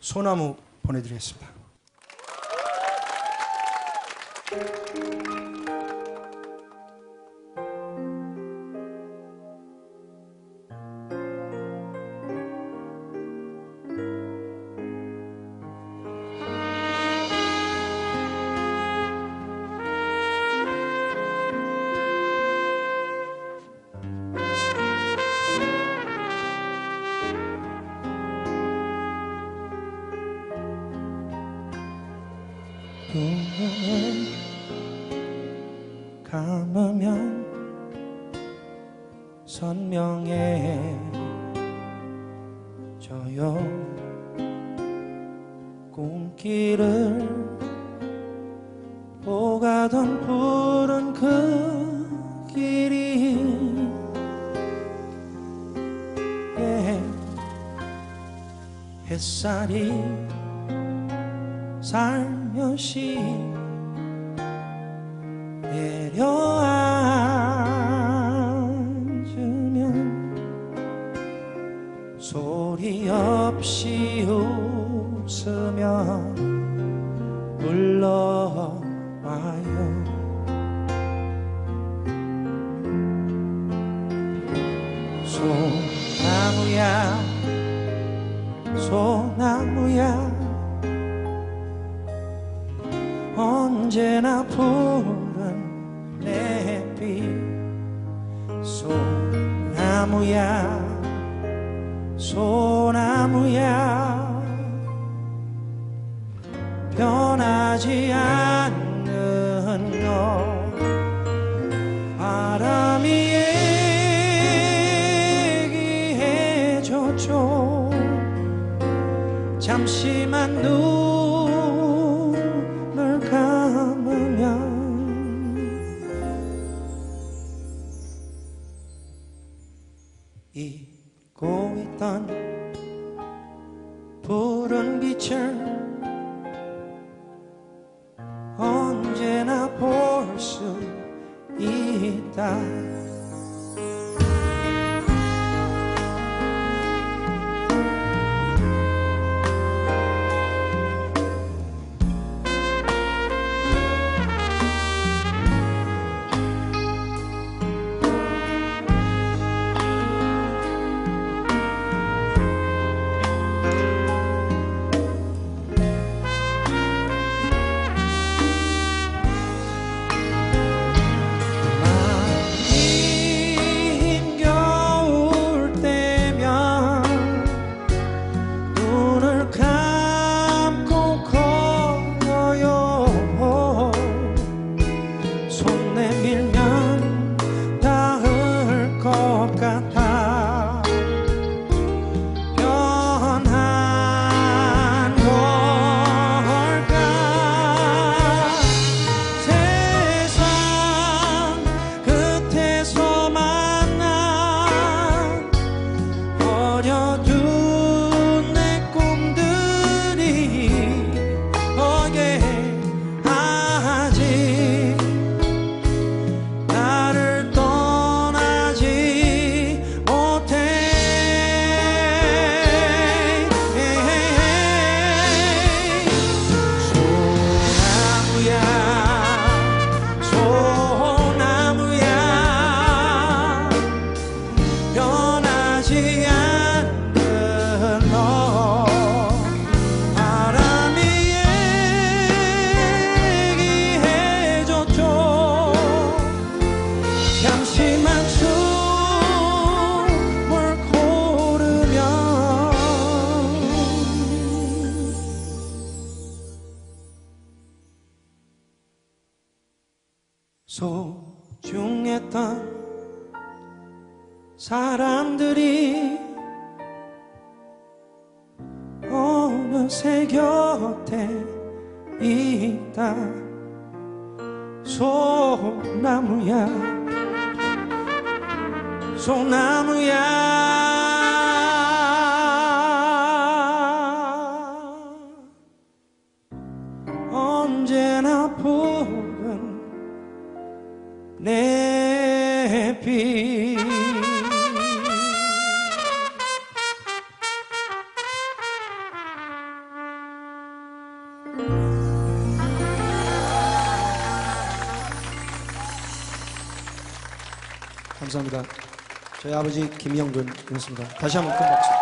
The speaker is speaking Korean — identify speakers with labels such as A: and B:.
A: 소나무 보내드리겠습니다. 눈을 감으면 선명해져요. 꿈길을 오가던 푸른 그 길이 예, 햇살이 살며시 내려앉으면 소리 없이 웃으며 불러와요. 소나무야 소나무야 언제나 푸른 내빛 소나무야 소나무야. 변하지 않는 너 바람이 얘기해줬죠. 잠시만 눈 잊고 있던 푸른 빛을 언제나 볼 수 있다 소중했던 사람들이 어느새 곁에 있다. 소나무야 소나무야. 언제나 푸른 내빛 감사합니다. 저희 아버지 김영근이었습니다. 다시 한번 큰 박수.